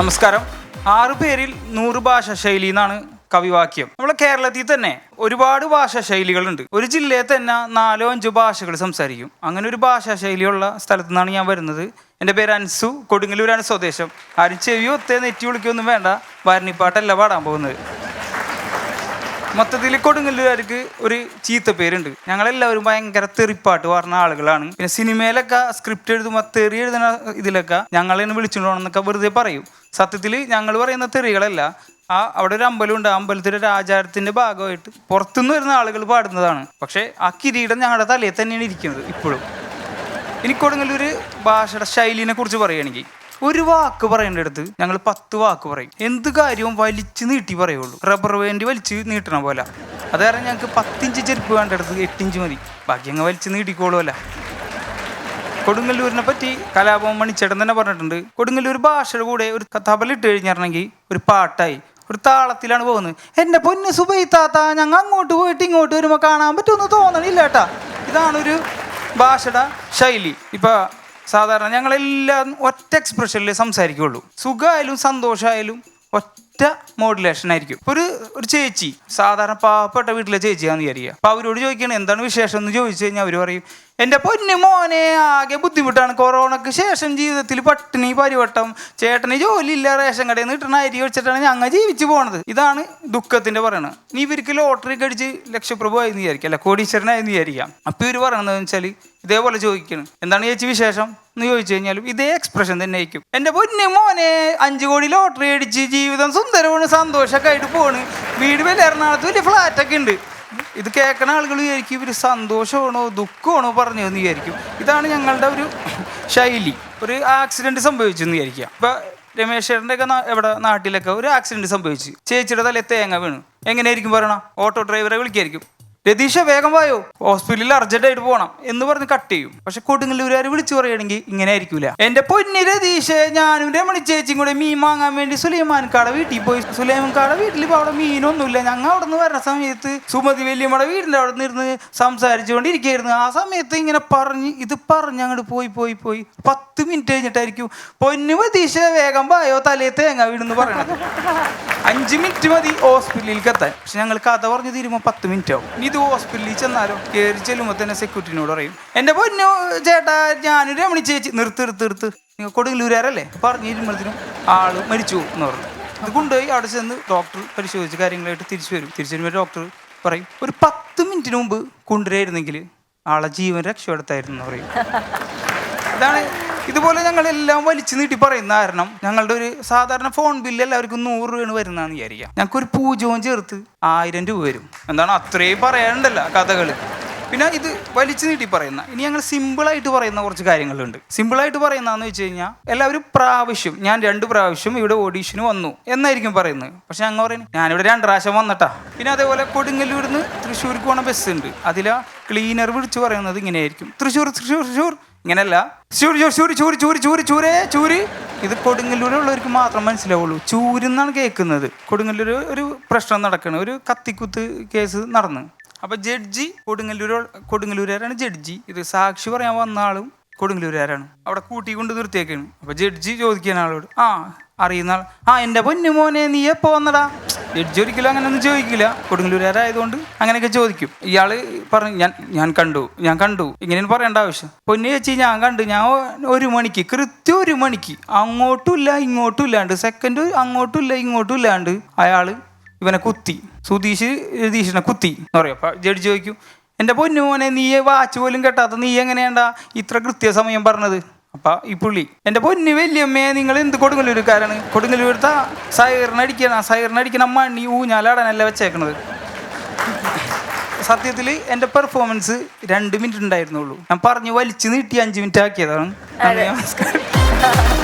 നമസ്കാരം. ആറു പേരിൽ നൂറ് ഭാഷ ശൈലി എന്നാണ് കവിവാക്യം നമ്മളെ കേരളത്തിൽ തന്നെ ഒരുപാട് ഭാഷാ ശൈലികളുണ്ട്. ഒരു ജില്ലയിൽ തന്നെ നാലോ അഞ്ചോ ഭാഷകൾ സംസാരിക്കും. അങ്ങനെ ഒരു ഭാഷാ ശൈലിയുള്ള സ്ഥലത്തു നിന്നാണ് ഞാൻ വരുന്നത്. എന്റെ പേര് അൻസു. കൊടുങ്ങല്ലൂരാണ് സ്വദേശം. ആരും ചെവിയോ ഒത്തേ നെറ്റി വിളിക്കൊന്നും വേണ്ട. വരണിപ്പാട്ടല്ല പാടാൻ പോകുന്നത്. മൊത്തത്തിൽ കൊടുങ്ങല്ലൂരുകാർക്ക് ഒരു ചീത്ത പേരുണ്ട്. ഞങ്ങളെല്ലാവരും ഭയങ്കര തെറിപ്പാട്ട് പറഞ്ഞ ആളുകളാണ്. പിന്നെ സിനിമയിലൊക്കെ സ്ക്രിപ്റ്റ് എഴുതുമ്പോൾ തെറി എഴുതുന്ന ഇതിലൊക്കെ ഞങ്ങളെന്നെ വിളിച്ചിട്ടുണ്ടോന്നൊക്കെ വെറുതെ പറയും. സത്യത്തിൽ ഞങ്ങൾ പറയുന്ന തെറികളല്ല. ആ അവിടെ ഒരു അമ്പലമുണ്ട് ആ അമ്പലത്തിലെ ഒരു ആചാരത്തിന്റെ ഭാഗമായിട്ട് പുറത്തുനിന്ന് വരുന്ന ആളുകൾ പാടുന്നതാണ്. പക്ഷേ ആ കിരീടം ഞങ്ങളുടെ തലയിൽ തന്നെയാണ് ഇരിക്കുന്നത് ഇപ്പോഴും. ഇനി കൊടുങ്ങല്ലൂർ ഭാഷയുടെ ശൈലിനെ കുറിച്ച് പറയുകയാണെങ്കിൽ ഒരു വാക്ക് പറയേണ്ട അടുത്ത് ഞങ്ങൾ പത്ത് വാക്ക് പറയും. എന്ത് കാര്യവും വലിച്ചു നീട്ടി പറയുള്ളൂ. റബ്ബർ വേണ്ടി വലിച്ച് നീട്ടണ പോലെ. അത് കാരണം ഞങ്ങൾക്ക് പത്തിഞ്ച് ചെരുപ്പ് വേണ്ട അടുത്ത് എട്ടിഞ്ച് മതി. ബാക്കി അങ്ങ് വലിച്ച് നീട്ടിക്കോളുമല്ല കൊടുങ്ങല്ലൂരിനെ പറ്റി കലാപം മണിച്ചേട്ടൻ തന്നെ പറഞ്ഞിട്ടുണ്ട്. കൊടുങ്ങല്ലൂർ ഭാഷയുടെ കൂടെ ഒരു തബലിട്ട് കഴിഞ്ഞിട്ടുണ്ടെങ്കിൽ ഒരു പാട്ടായി. ഒരു താളത്തിലാണ് പോകുന്നത്. എന്റെ പൊന്ന് സുബൈത്താത്ത താത്ത ഞങ്ങൾ അങ്ങോട്ട് പോയിട്ട് ഇങ്ങോട്ട് വരുമ്പോൾ കാണാൻ പറ്റുമെന്ന് തോന്നണില്ല കേട്ടാ ഇതാണൊരു ഭാഷയുടെ ശൈലി. ഇപ്പൊ സാധാരണ ഞങ്ങളെല്ലാവരും ഒറ്റ എക്സ്പ്രഷനിൽ സംസാരിക്കുള്ളൂ. സുഖമായാലും സന്തോഷമായാലും ഒറ്റ മോഡുലേഷൻ ആയിരിക്കും. ഒരു ഒരു ചേച്ചി സാധാരണ പാവപ്പെട്ട വീട്ടിലെ ചേച്ചിയാന്ന് വിചാരിക്കുക. അപ്പൊ അവരോട് ചോദിക്കണം എന്താണ് വിശേഷം? എന്ന് ചോദിച്ചു കഴിഞ്ഞാൽ അവർ പറയും എന്റെ പൊന്നു മോനെ ആകെ ബുദ്ധിമുട്ടാണ്. കൊറോണക്ക് ശേഷം ജീവിതത്തിൽ പട്ടിണി പരിവട്ടം ചേട്ടന് ജോലിയില്ല റേഷൻ കടയിൽ നിന്ന് കിട്ടുന്ന അരി വെച്ചിട്ടാണ് ഞങ്ങൾ ജീവിച്ചു പോണത്. ഇതാണ് ദുഃഖത്തിന്റെ പറയണത്. നീ ഇവർക്ക് ലോട്ടറി കടിച്ച് ലക്ഷപ്രഭു ആയി വിചാരിക്കാം അല്ല കോടീശ്വരനായി വിചാരിക്കാം. അപ്പം ഇവർ പറയണതെന്ന് വെച്ചാൽ ഇതേപോലെ ചോദിക്കണം. എന്താണ് ചേച്ചി വിശേഷം? എന്ന് ചോദിച്ചു കഴിഞ്ഞാലും ഇതേ എക്സ്പ്രഷൻ തന്നെ ആയിരിക്കും. എന്റെ പൊന്നു മോനെ അഞ്ചു കോടി ലോട്ടറി അടിച്ച് ജീവിതം സുന്ദരമാണ് സന്തോഷമൊക്കെ ആയിട്ട് പോണ്. വീട് വലിയ എറണാകുളത്ത് വലിയ ഫ്ലാറ്റൊക്കെ ഉണ്ട്. ഇത് കേൾക്കുന്ന ആളുകൾ വിചാരിക്കും ഇവർ സന്തോഷമാണോ ദുഃഖമാണോ പറഞ്ഞതെന്ന് വിചാരിക്കും. ഇതാണ് ഞങ്ങളുടെ ഒരു ശൈലി. ഒരു ആക്സിഡന്റ് സംഭവിച്ചു എന്ന് വിചാരിക്കുക. ഇപ്പൊ രമേശ് ചേട്ടന്റെ ഒക്കെ എവിടെ നാട്ടിലൊക്കെ ഒരു ആക്സിഡന്റ് സംഭവിച്ചു. ചേച്ചിയുടെ തലയിൽ തേങ്ങ വീണു. എങ്ങനെയായിരിക്കും പറയണ? ഓട്ടോ ഡ്രൈവറെ വിളിക്കായിരിക്കും. രതീഷ വേഗം വായോ. ഹോസ്പിറ്റലിൽ അർജന്റ് ആയിട്ട് പോകണം എന്ന് പറഞ്ഞ് കട്ട് ചെയ്യും. പക്ഷെ കൊടുങ്ങല്ലൂരുകാർ വിളിച്ചു പറയുകയാണെങ്കിൽ ഇങ്ങനെ ആയിരിക്കൂല. എന്റെ പൊന്നി രതീഷ് ഞാനും രമണി ചേച്ചിയും കൂടെ മീൻ വാങ്ങാൻ വേണ്ടി സുലൈമാൻകാടെ വീട്ടിൽ പോയി. സുലൈമാൻകാടെ വീട്ടിൽ ഇപ്പൊ അവിടെ മീനൊന്നുമില്ല. ഞങ്ങൾ അവിടെ നിന്ന് വരുന്ന സമയത്ത് സുമതി വല്യമ്മയുടെ വീടിന്റെ അവിടെ നിന്ന് സംസാരിച്ചുകൊണ്ടിരിക്കുകയായിരുന്നു ആ സമയത്ത് ഇങ്ങനെ പറഞ്ഞ് ഇത് പറഞ്ഞ് അങ്ങോട്ട് പോയി പോയി പോയി. പത്ത് മിനിറ്റ് കഴിഞ്ഞിട്ടായിരിക്കും. പൊന്നു രതീഷ് വേഗം വായോ തലേ തേങ്ങ വീടെന്ന് പറയണത്. അഞ്ച് മിനിറ്റ് മതി ഹോസ്പിറ്റലിലേക്ക് എത്താൻ പക്ഷെ ഞങ്ങൾ കഥ പറഞ്ഞു തീരുമ്പോൾ പത്ത് മിനിറ്റ് ആവും. ഇത് ഹോസ്പിറ്റലിൽ ചെന്നാലോ? കയറി ചെല്ലുമ്പോൾ തന്നെ സെക്യൂരിറ്റിനോട് പറയും. എന്റെ പൊന്നു ചേട്ടാ ഞാനൊരു രമണി ചേച്ചി. നിർത്ത് നിർത്ത് നിർത്ത്. നിങ്ങൾ കൊടുങ്ങല്ലൂരാരല്ലേ പറഞ്ഞു ഇരുമ്പോഴത്തേനും ആൾ മരിച്ചു എന്ന് പറഞ്ഞു. അത് കൊണ്ടുപോയി അവിടെ ചെന്ന് ഡോക്ടർ പരിശോധിച്ച് കാര്യങ്ങളായിട്ട് തിരിച്ചു വരും. തിരിച്ചു വരുമ്പോൾ ഡോക്ടർ പറയും ഒരു പത്ത് മിനിറ്റിന് മുമ്പ് കൊണ്ടുവരായിരുന്നെങ്കിൽ ആളെ ജീവൻ രക്ഷപ്പെടുത്തായിരുന്നു എന്ന് പറയും. ഇതാണ് ഇതുപോലെ ഞങ്ങളെല്ലാം വലിച്ചു നീട്ടി പറയുന്ന കാരണം ഞങ്ങളുടെ ഒരു സാധാരണ ഫോൺ ബില്ല് എല്ലാവർക്കും നൂറ് രൂപയാണ് വരുന്നതെന്ന് വിചാരിക്കാം ഞങ്ങൾക്ക് ഒരു പൂജവും ചേർത്ത് ആയിരം രൂപ വരും. എന്താണ് അത്രയും പറയാനുണ്ടല്ല കഥകൾ പിന്നെ ഇത് വലിച്ചു നീട്ടി പറയുന്ന ഇനി ഞങ്ങൾ സിമ്പിളായിട്ട് പറയുന്ന കുറച്ച് കാര്യങ്ങളുണ്ട്. സിമ്പിളായിട്ട് പറയുന്നതെന്ന് വെച്ച് കഴിഞ്ഞാൽ എല്ലാവരും പ്രാവശ്യം ഞാൻ രണ്ട് പ്രാവശ്യം ഇവിടെ ഓഡീഷന് വന്നു എന്നായിരിക്കും പറയുന്നത്. പക്ഷെ ഞങ്ങൾ പറയുന്നത് ഞാനിവിടെ രണ്ട് പ്രാവശ്യം വന്നിട്ടാ. പിന്നെ അതേപോലെ കൊടുങ്ങല്ലൂരിന്ന് തൃശ്ശൂർക്ക് പോണ ബസ് ഉണ്ട്. അതില ക്ലീനർ വിളിച്ച് പറയുന്നത് ഇങ്ങനെയായിരിക്കും. തൃശ്ശൂർ തൃശ്ശൂർ തൃശ്ശൂർ. ഇങ്ങനെയല്ല. ചൂര് ചൂര് ചൂര് ചൂര് ചൂര് ചൂരേ ചൂര് ഇത് കൊടുങ്ങല്ലൂരുള്ളവർക്ക് മാത്രം മനസ്സിലാവുള്ളൂ. ചൂരെന്നാണ് കേൾക്കുന്നത്. കൊടുങ്ങല്ലൂർ ഒരു പ്രശ്നം നടക്കുന്നത് ഒരു കത്തിക്കുത്ത് കേസ് നടന്നു. അപ്പൊ ജഡ്ജി കൊടുങ്ങല്ലൂർ കൊടുങ്ങല്ലൂരുകാരാണ് ജഡ്ജി. ഇത് സാക്ഷി പറയാൻ വന്ന ആളും കൊടുങ്ങല്ലൂരുകാരാണ്. അവിടെ കൂട്ടി കൊണ്ട് നിർത്തിയേക്കാണ്. അപ്പൊ ജഡ്ജി ചോദിക്കാൻ ആളോട് ആ അറിയുന്ന ആൾ ആ എന്റെ പൊന്നു മോനെ നീ എപ്പോ വന്നടാ? ജഡ്ജി ഒരിക്കലും അങ്ങനെ ഒന്നും ചോദിക്കില്ല. കൊടുങ്ങല്ലൂരാരായതുകൊണ്ട് അങ്ങനെയൊക്കെ ചോദിക്കും. ഇയാൾ പറഞ്ഞു ഞാൻ ഞാൻ കണ്ടു ഞാൻ കണ്ടു. ഇങ്ങനെയൊന്നും പറയേണ്ട ആവശ്യം. പൊന്നു ചേച്ചി ഞാൻ കണ്ടു. ഞാൻ ഒരു മണിക്ക് കൃത്യം ഒരു മണിക്ക് അങ്ങോട്ടും ഇല്ല ഇങ്ങോട്ടും ഇല്ലാണ്ട് സെക്കൻഡ് അങ്ങോട്ടും ഇല്ല ഇങ്ങോട്ടും ഇല്ലാണ്ട് അയാൾ ഇവനെ കുത്തി. സുധീഷ് രതീഷിനെ കുത്തി എന്ന് പറയും. അപ്പം ജഡ്ജ് ചോദിക്കും എന്റെ പൊന്നു മോനെ നീ വാച്ച് പോലും കെട്ടാത്ത നീ എങ്ങനെയാണ്ടാ ഇത്ര കൃത്യസമയം പറഞ്ഞത്? അപ്പം ഈ പുള്ളി എന്റെ പൊന്നു വലിയമ്മയെ നിങ്ങൾ എന്ത് കൊടുങ്ങല്ലൂരുകാരാണ്? കൊടുങ്ങല്ലൂരത്തെ സൈറിനടിക്കണം സൈറിനടിക്കണം മണ്ണി ഊഞ്ഞാലാടാനല്ല വെച്ചേക്കണത്? സത്യത്തിൽ എന്റെ പെർഫോമൻസ് രണ്ട് മിനിറ്റ് ഉണ്ടായിരുന്നുള്ളൂ. ഞാൻ പറഞ്ഞു വലിച്ചു നീട്ടി അഞ്ച് മിനിറ്റ് ആക്കിയതാണ്. നന്ദി, നമസ്കാരം.